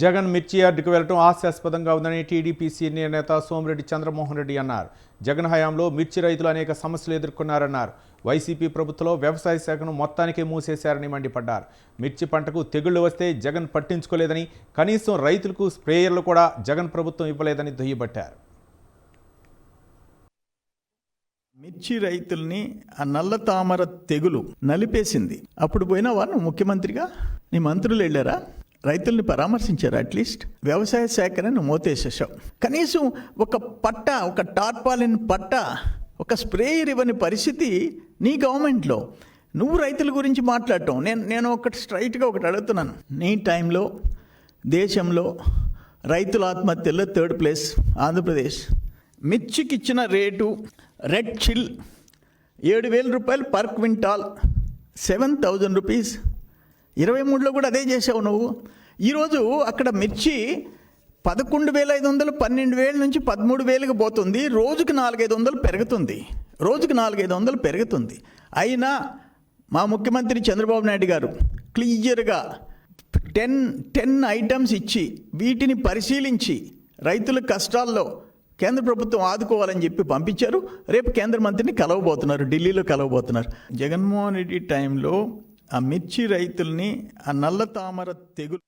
జగన్ మిర్చి యార్డుకు వెళ్ళడం హాస్యాస్పదంగా ఉందని టీడీపీ సీనియర్ నేత సోమిరెడ్డి చంద్రమోహన్ రెడ్డి అన్నారు. జగన్ హయాంలో మిర్చి రైతులు అనేక సమస్యలు ఎదుర్కొన్నారన్నారు. వైసీపీ ప్రభుత్వంలో వ్యవసాయ శాఖను మొత్తానికే మూసేశారని మండిపడ్డారు. మిర్చి పంటకు తెగుళ్ళు వస్తే జగన్ పట్టించుకోలేదని కనీసం రైతులకు స్ప్రేయర్లు కూడా జగన్ ప్రభుత్వం ఇవ్వలేదని దుయ్యబట్టారు. మిర్చి రైతుల్ని ఆ నల్ల తామర తెగులు నలిపేసింది. అప్పుడు పోయిన వారు ముఖ్యమంత్రిగా? నీ మంత్రులు వెళ్ళారా? రైతుల్ని పరామర్శించారు అట్లీస్ట్ వ్యవసాయ శాఖని నువ్వు మోతేసేసావు కనీసం ఒక పట్ట ఒక టార్పాలిన్ పట్ట ఒక స్ప్రేయర్ ఇవ్వని పరిస్థితి నీ గవర్నమెంట్లో. నువ్వు రైతుల గురించి మాట్లాడటం నేను నేను ఒకటి స్ట్రైట్గా ఒకటి అడుగుతున్నాను. నీ టైంలో దేశంలో రైతుల ఆత్మహత్యల్లో థర్డ్ ప్లేస్ ఆంధ్రప్రదేశ్. మిర్చికి ఇచ్చిన రేటు రెడ్ చిల్ ఏడు వేల రూపాయలు per quintal seven thousand rupees ఇరవై మూడులో కూడా అదే చేసావు నువ్వు. ఈరోజు అక్కడ మిర్చి పదకొండు వేల ఐదు వందలు పన్నెండు వేల నుంచి పదమూడు వేలకు పోతుంది. రోజుకి నాలుగైదు వందలు పెరుగుతుంది. రోజుకి నాలుగైదు వందలు పెరుగుతుంది. అయినా మా ముఖ్యమంత్రి చంద్రబాబు నాయుడు గారు క్లియర్గా టెన్ టెన్ ఐటమ్స్ ఇచ్చి వీటిని పరిశీలించి రైతుల కష్టాల్లో కేంద్ర ప్రభుత్వం ఆదుకోవాలని చెప్పి పంపించారు. రేపు కేంద్ర మంత్రిని కలవబోతున్నారు ఢిల్లీలో కలవబోతున్నారు. జగన్మోహన్ రెడ్డి టైంలో ఆ మిర్చి రైతుల్ని ఆ నల్ల తామర తెగులు